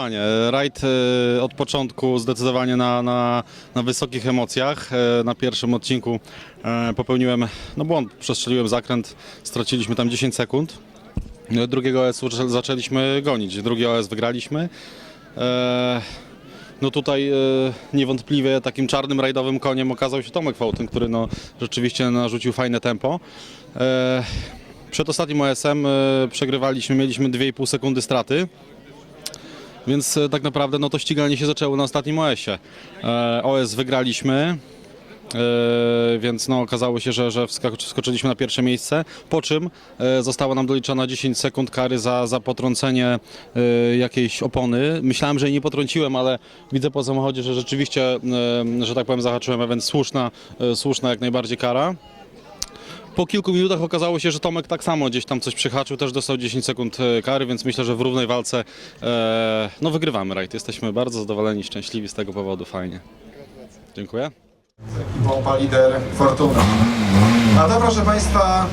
Zdecydowanie. Rajd e, od początku zdecydowanie na, na, na wysokich emocjach. E, Na pierwszym odcinku e, popełniłem no błąd, przestrzeliłem zakręt, straciliśmy tam 10 sekund. Drugiego OS zaczęliśmy gonić, drugi OS wygraliśmy. No tutaj niewątpliwie takim czarnym rajdowym koniem okazał się Tomek Wołtyn, który no, rzeczywiście narzucił fajne tempo. Przed ostatnim OS-em przegrywaliśmy, mieliśmy 2,5 sekundy straty. Więc e, tak naprawdę no, to ściganie się zaczęło na ostatnim OS-ie. E, OS wygraliśmy, e, więc no, okazało się, że, że wskoczyliśmy na pierwsze miejsce, po czym e, została nam doliczona 10 sekund kary za, za potrącenie jakiejś opony. Myślałem, że jej nie potrąciłem, ale widzę po samochodzie, że rzeczywiście, że tak powiem, zahaczyłem, a więc słuszna, słuszna jak najbardziej kara. Po kilku minutach okazało się, że Tomek tak samo gdzieś tam coś przyhaczył, też dostał 10 sekund e, kary, więc myślę, że w równej walce e, no wygrywamy rajd. Jesteśmy bardzo zadowoleni, szczęśliwi z tego powodu, fajnie. Dziękuję. Pompa lider Fortuna. A to proszę Państwa,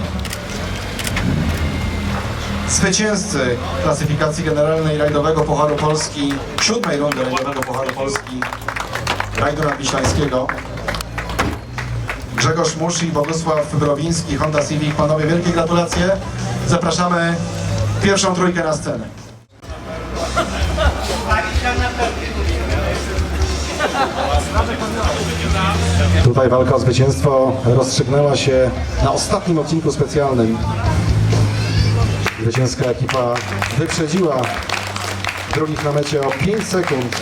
zwycięzcy klasyfikacji generalnej rajdowego Pucharu Polski, siódmej rundy rajdowego Pucharu Polski rajdu nadwiślańskiego. Grzegorz Musz i Bogusław Browiński, Honda Civic. Panowie, wielkie gratulacje. Zapraszamy pierwszą trójkę na scenę. Tutaj walka o zwycięstwo rozstrzygnęła się na ostatnim odcinku specjalnym. Zwycięska ekipa wyprzedziła drugich na mecie o 5 sekund,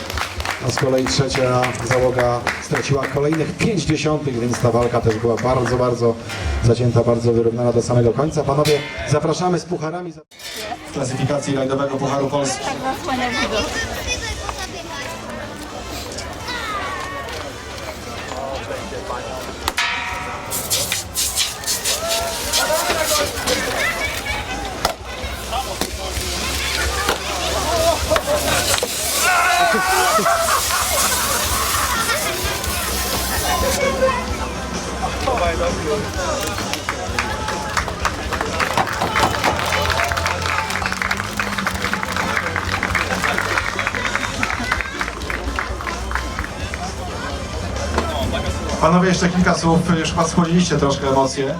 a z kolei trzecia załoga straciła kolejnych 5 dziesiątych, więc ta walka też była bardzo, bardzo zacięta, bardzo wyrównana do samego końca. Panowie, zapraszamy z pucharami w klasyfikacji rajdowego Pucharu Polski. Tak Panowie, jeszcze kilka słów, już chyba schłodziliście troszkę emocje.